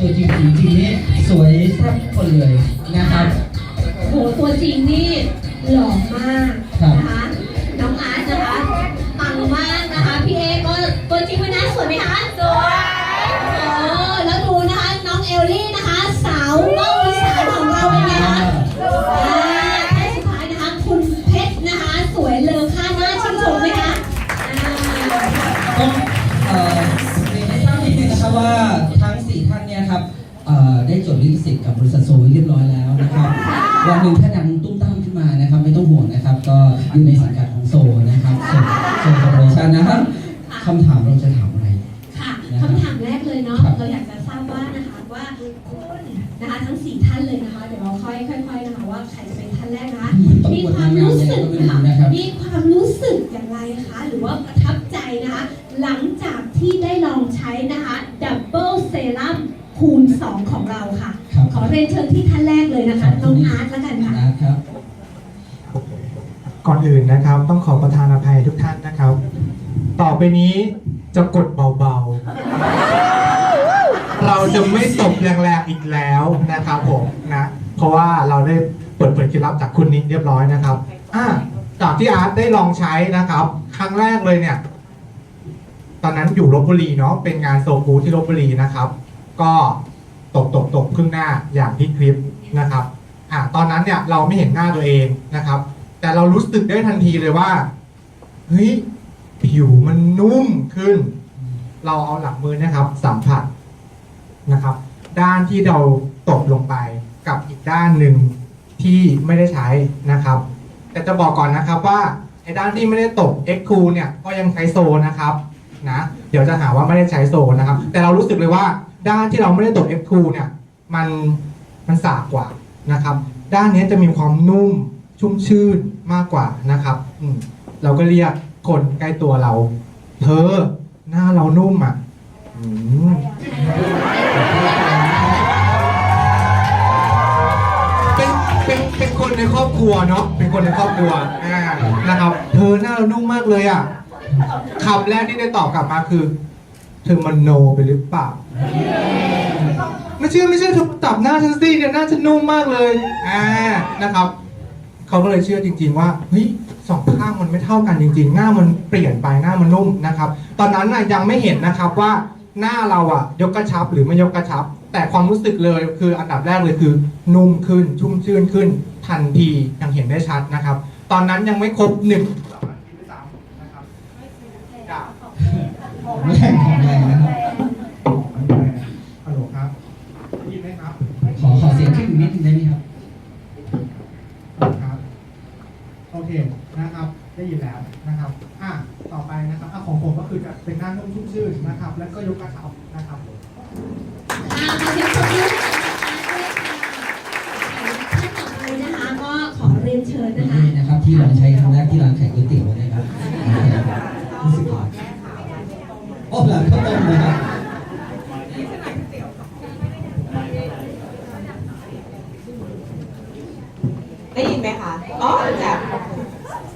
ตัวจริงจริงๆนี่สวยแซ่บทุกคนเลยนะครับโอ้โหตัวจริงนี่หล่อมากนะคะน้องอาร์ตนะคะปังมากนะคะพี่เอก็ตัวจริงวันนั้นสวยไหมคะสวยโอ้แล้วดูนะคะน้องเอลลี่นะคะ สาวเล่า จดลิขสิทธิ์กับบริษัทโซเรียบร้อยแล้วนะครับวันหนึ่งถ้าดังตุ้มตามขึ้นมานะครับ ไม่ต้องห่วงนะครับ ก็อยู่ในสังกัดของโซนะครับโซโซคอร์ปอเรชั่นนะครับคำถามเราจะถามอะไร ค่ะคำถามแรกเลยเนาะครับเราอยากจะทราบว่านะคะว่าคุณนะคะทั้งสี่ท่านเลยนะคะ เดี๋ยวเราค่อยค่อยๆนะคะว่าใครจะเป็นท่านแรกนะคะต้องมีกดางควานมงามรู้ยังไงสึกก็ไม่ค่ะรู้นะครับมีความรู้สึกอย่างไรคะหรือว่าประทับใจนะคะ หลังจากที่ได้ลองใช้นะคะดับเบิลเซรั่ม คูณ 2 ของเราค่ะ ครับ ขอเรียนเชิญที่ท่านแรกเลยนะคะน้องอาร์ตแล้วกันค่ะ นะครับ ก่อนอื่นนะครับ ต้องขอประทานอภัยทุกท่านนะครับ ต่อไปนี้จะกดเบาๆ เราจะไม่ตบแรงๆอีกแล้วนะครับผมนะ เพราะว่าเราได้เปิดเผยเคล็ดลับจากคุณนิกเรียบร้อยนะครับอ่าจากที่อาร์ตได้ลองใช้นะครับ ครั้งแรกเลยเนี่ย ตอนนั้นอยู่ลบบุรีเนาะเป็นงานโซกูที่ลบบุรีนะครับ ก็ตกตกตกครึ่งหน้าอย่างที่คลิปนะครับอ่าตอนนั้นเนี่ยเราไม่เห็นหน้าตัวเองนะครับ แต่เรารู้สึกได้ทันทีเลยว่าเฮ้ยผิวมันนุ่มขึ้น เราเอาหลังมือนะครับ สัมผัสนะครับ ด้านที่เราตบลงไปกับอีกด้านหนึ่งที่ไม่ได้ใช้นะครับ แต่จะบอกก่อนนะครับว่าไอ้ด้านที่ไม่ได้ตบ X คูเนี่ยก็ยังใช้โซนะครับนะเดี๋ยวจะหาว่าไม่ได้ใช้โซนะครับ แต่เรารู้สึกเลยว่า ด้านที่เราไม่ได้ตบ X คูเนี่ยมันมันสากกว่านะครับ ด้านนี้จะมีความนุ่มชุ่มชื่นมากกว่านะครับอืมเราก็เรียกคนใกล้ตัวเรา เธอหน้าเรานุ่มอะอืมเป็นเป็นเป็นคนในครอบครัวเนาะเป็นคนในครอบครัวอ่านะครับ เธอหน้าเรานุ่มมากเลยอะคำแรกที่ได้ตอบกลับมาคือ เธอมันโนไปหรือเปล่า ไม่เชื่อไม่เชื่อเธอจับหน้าฉันสิเนี่ยหน้าฉันนุ่มมากเลยอ่านะครับ เขาก็เลยเชื่อจริง ๆ ว่าเฮ้ยสองข้างมันไม่เท่ากันจริง ๆ หน้ามันเปลี่ยนไปหน้ามันนุ่มนะครับ ตอนนั้นน่ะยังไม่เห็นนะครับว่าหน้าเราอะยกกระชับหรือไม่ยกกระชับ แต่ความรู้สึกเลยคืออันดับแรกเลยคือ นุ่มขึ้นชุ่มชื่นขึ้น ทันทีย่างเห็นได้ชัดนะครับ ตอนนั้นยังไม่ครบหนึ่งนะครับแรงของแรงนะครับ ฮัลโหลครับได้ยินไหมครับ ขอขอเสียงขึ้นอีกนิดนึงได้ไหมครับ ครับ โอเคนะครับ ได้ยินแล้วนะครับ อะต่อไปนะครับอะของผมก็คือจะเป็นหน้านุ่มชุ่มชื่นนะครับ แล้วก็ยกกระชับนะครับ อ่าขอเสียงปรบมือท่านต่อไปนะคะก็ขอ เรียนเชิญนะคะนี่นะครับที่ลองใช้ครั้งแรกที่ร้านขายก๋วยเตี๋ยวนะครับรู้สึกว่าโอ้หลังข้าวต้มนะครับได้ยินไหมคะ อ๋อแบบ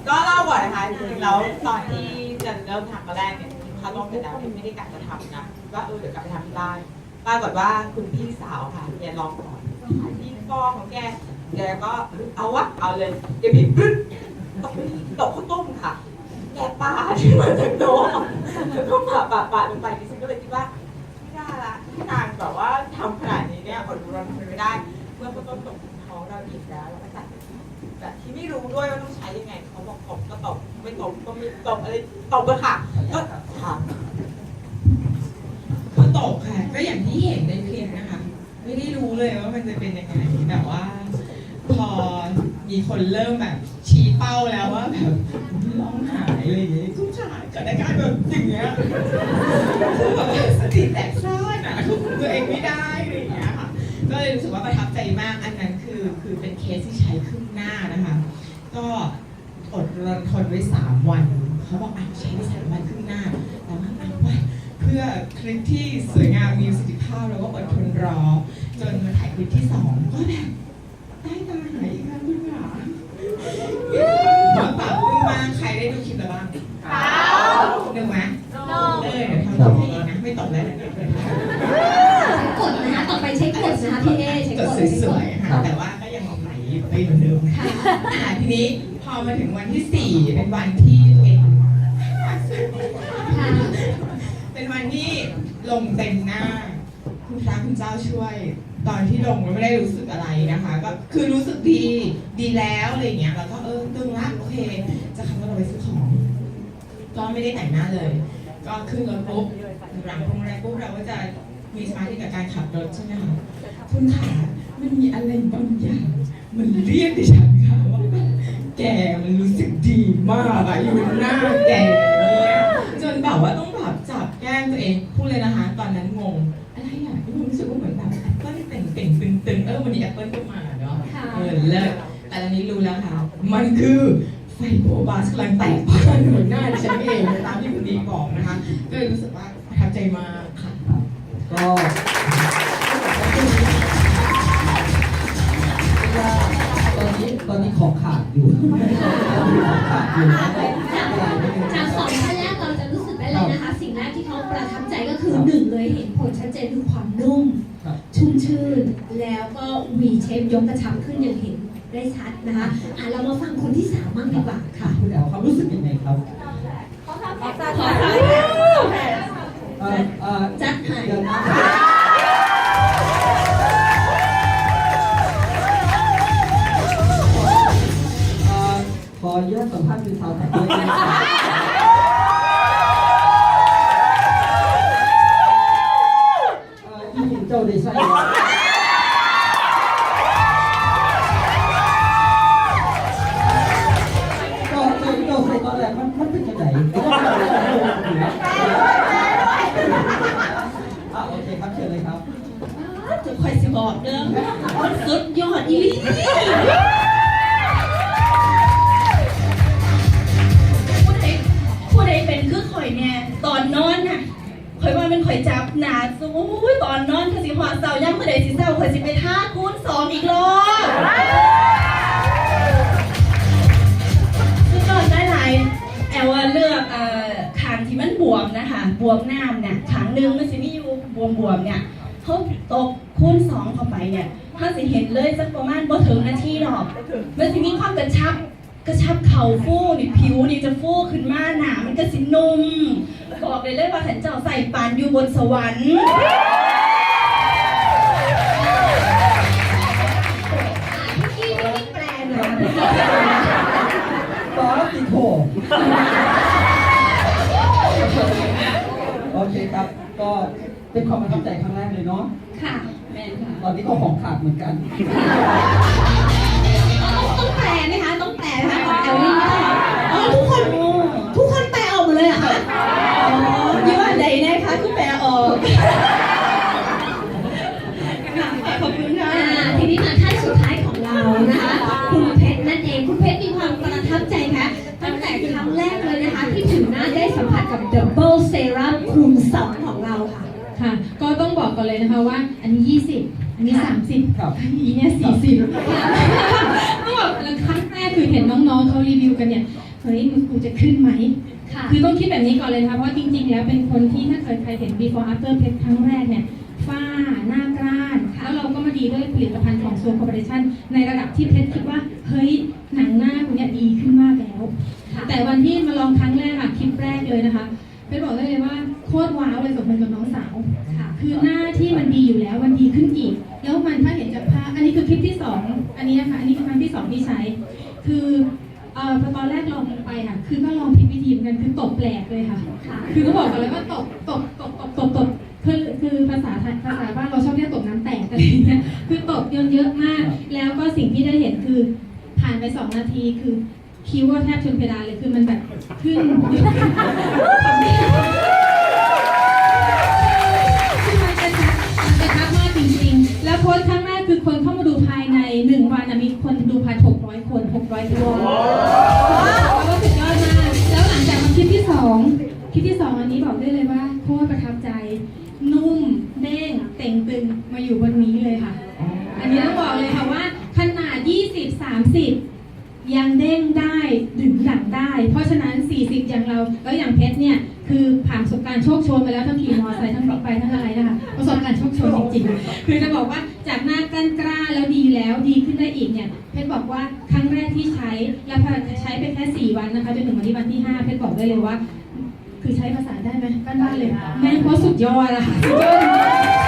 ก็เล่าก่อนนะคะจริงๆแล้วตอนที่จะเริ่มทำมาแรกเนี่ยเขาต้องเป็นแล้วไม่ได้กะจะทำนะว่าเออเดี๋ยวกลับไปทำที่บ้านปรากฏว่าคุณพี่สาวค่ะแกลองก่อนที่ฟอของแก แกก็เอาวะเอาเลยแกบีบปึ๊ดตกตกข้าวต้มค่ะ แกปาที่มาจากโต๊ะแล้วก็ปาปาปาลงไปดิฉันก็เลยคิดว่าไม่ได้ละการแบบว่าทำขนาดนี้เนี่ยอดรนทนไม่ได้ เมื่อข้าวต้มตกท้องเราอีกแล้วเราก็จัดแต่ที่ไม่รู้ด้วยว่าต้องใช้ยังไงเขาบอกตบก็ตบไม่ตบก็ไม่ตบอะไรตบก็ค่ะก็ค่ะก็ตกค่ะ ก็อย่างที่เห็นในคลิปนะคะ ไม่ได้รู้เลยว่ามันจะเป็นยังไงแต่ว่า พอมีคนเริ่มแบบ ชี้เป้าแล้วว่าแบบร้องหายอะไรอย่างเงี้ยผู้ชายเกิดอาการแบบอย่างเงี้ยคือแบบสติแตกซ่านอะควบคุมตัวเองไม่ได้อะไรอย่างเงี้ยค่ะก็เลยรู้สึกว่าประทับใจมากอันนั้นคือคือเป็นเคสที่ใช้ครึ่งหน้านะคะ ก็อดรนทนไว้สามวันเขาบอกอะใช้ไปสามวันครึ่งหน้าแต่ว่าเอาไว้เพื่อคลิปที่สวยงามมีประสิทธิภาพแล้วก็อดทนรอ จนมาถ่ายคลิปที่สองก็แบบ สวยค่ะแต่ว่าก็ยังออกไหลไปเหมือนเดิมค่ะค่ะทีนี้พอมาถึงวันที่สี่เป็นวันที่ตัวเองเป็นวันที่ลงเต็มหน้า คุณพระคุณเจ้าช่วย ตอนที่ลงไม่ได้รู้สึกอะไรนะคะ ก็คือรู้สึกดีดีแล้วอะไรเงี้ยแล้วก็เออตึงละโอเค จะขับรถไปซื้อของ ก็ไม่ได้แต่งหน้าเลย ก็ขึ้นรถปุ๊บหลังพรงแรมปุ๊บเราก็จะมีสมาธิกับการขับรถใช่ไหมคะคุณค่ะ มันมีอะไรบางอย่าง มันเรียกดิฉันค่ะว่าแกมันรู้สึกดีมากอะอยู่หน้าแกเนี่ยจนแบบว่าต้องแบบจับแก้มตัวเองพูดเลยนะคะ ตอนนั้นงงอะไรอะรู้สึกว่าเหมือนแบบแอปเปิ้ลเต่งเต่งตึงตึงเออวันนี้แอปเปิ้ลก็มาเนาะค่ะเออเลิศแต่ตอนนี้รู้แล้วค่ะมันคือไฟโบบัสกำลังแตกผ่านหัวหน้าดิฉันเองตามที่คุณดีบอกนะคะก็เลยรู้สึกว่าประทับใจมากค่ะก็ ของขาดอยู่นะครับจากสองท่านแรกเราจะรู้สึกได้เลยนะคะ สิ่งแรกที่เขาประทับใจก็คือหนึ่งเลยเห็นผลชัดเจนคือความนุ่มครับชุ่มชื่นแล้วก็ V shape ยกกระชับขึ้นอย่างเห็นได้ชัดนะคะอะเรามาฟังคนที่สามบ้างดีกว่าค่ะคุณแอลเขารู้สึกยังไงครับขอฟังค่ะเอ่อเอ่อจัดให้เดี๋ย เลยครับจะคอยสิบอกเด้อสุดยอดอีหลีผู้ใดผู้ใดเป็นคือข่อยเนี่ยตอนนอนน่ะข่อยว่าเป็นข่อยจับหนาสู้ตอนนอนคือสิหอดเสาย่ำเมื่อใดสิเศร้าข่อยสิไปท่าคูณสองอีกรอบ เขาตกคูณสองเข้าไปเนี่ยถ้าสิเห็นเลยสักประมาณบ่ถึงนาทีดอก มันจะมีความกระชับกระชับเข่าฟูนี่ผิวนี่จะฟูขึ้นมาหนามันก็สินุ่มบอกเลยเลยว่าฉันเจ้าใส่ปานอยู่บนสวรรค์พี่ไม่แปลนตอนติโถโอเคครับก็ เป็นความประทับใจครั้งแรกเลยเนาะ ค่ะ แมนค่ะ ตอนนี้ก็ของขาดเหมือนกัน ต้องแปลไหมคะ ต้องแปลไหมคะของแอลลี่นะคะอ๋อทุกคน ทุกคนแปลออกหมดเลยเหรอคะ อ๋อยี่ว่าใดนะคะคือแปลออกค่ะขอบคุณค่ะทีนี้มาท่านสุดท้ายของเรานะคะ คุณเพชรนั่นเอง คุณเพชรมีความประทับใจไหมตั้งแต่ครั้งแรกเลยนะคะ ที่ถึงหน้าได้สัมผัสกับ Double Serum เลยนะคะว่า อันนี้ 20 อันนี้ 30ครับอีเนี่ย40ต้องบอกแล้วครั้งแรกคือเห็นน้องๆเขารีวิวกันเนี่ยเฮ้ยมึงกูจะขึ้นไหมค่ะคือต้องคิดแบบนี้ก่อนเลยนะคะเพราะจริง ๆ แล้วเป็นคนที่ถ้าเคยใครเห็น before after เพชรครั้งแรกเนี่ยฝ้าหน้ากร้านแล้วเราก็มาดีด้วยผลิตภัณฑ์ของโซนคอร์ปอเรชั่นในระดับที่เพชรคิดว่า เฮ้ย หนังหน้าคุณเนี่ยดีขึ้นมากแล้วค่ะแต่วันที่มาลองครั้งแรกอะคลิปแรกเลยนะคะ ที่มันดีอยู่แล้วมันดีขึ้นอีก แล้วมันถ้าเห็นจากภาพอันนี้คือคลิปที่สองอันนี้นะคะ อันนี้คือครั้งที่สองที่ใช้ คือเอ่อพอตอนแรกลองไปค่ะ คือก็ลองผิดวิธีเหมือนกันคือตบแปลกเลยค่ะค่ะ คือก็บอกกันเลยว่าตบตบตบตบตบตบคือคือภาษาไทยภาษาบ้านเราชอบเรียกตบน้ำแตกอะไรอย่างเงี้ยคือตบเยอะเยอะมาก แล้วก็สิ่งที่ได้เห็นคือผ่านไปสองนาทีคือคิ้วก็แทบชนเพดานเลยคือมันแบบขึ้น ครั้งแรกคือคนเข้ามาดูภายในหนึ่งวันนะมีคนดูภาย600คน600คนแล้วก็สุดยอดมากแล้วหลังจากมาคลิปที่สองคลิปที่สองอันนี้บอกได้เลยว่าโคตรประทับใจ นุ่มเด้งเต่งตึงมาอยู่บนนี้เลยค่ะ อันนี้ต้องบอกเลยค่ะว่าขนาด 20 30ยังเด้งได้ดึงหลังได้ เพราะฉะนั้น 40 อย่างเราแล้วอย่างเพชรเนี่ย คือผ่านประสบการณ์โชคโชนไปแล้วทั้งขี่มอเตอร์ไซค์ทั้งบิ๊กไบค์ทั้งอะไรนะคะประสบ การณ์โชคโชนจริงๆคือจะบอกว่าจากหน้ากั้นกล้าแล้วดีแล้วดีขึ้นได้อีกเนี่ยเพชรบอกว่าครั้งแรกที่ใช้แล้วพอใช้ไปแค่สี่วันนะคะจนถึงวันที่วันที่ห้าเพชรบอกได้เลยว่า คือใช้ภาษาได้ไหมบ้านๆเลยแม่งโคตรสุดยอดอะค่ะสุดยอดจริงๆ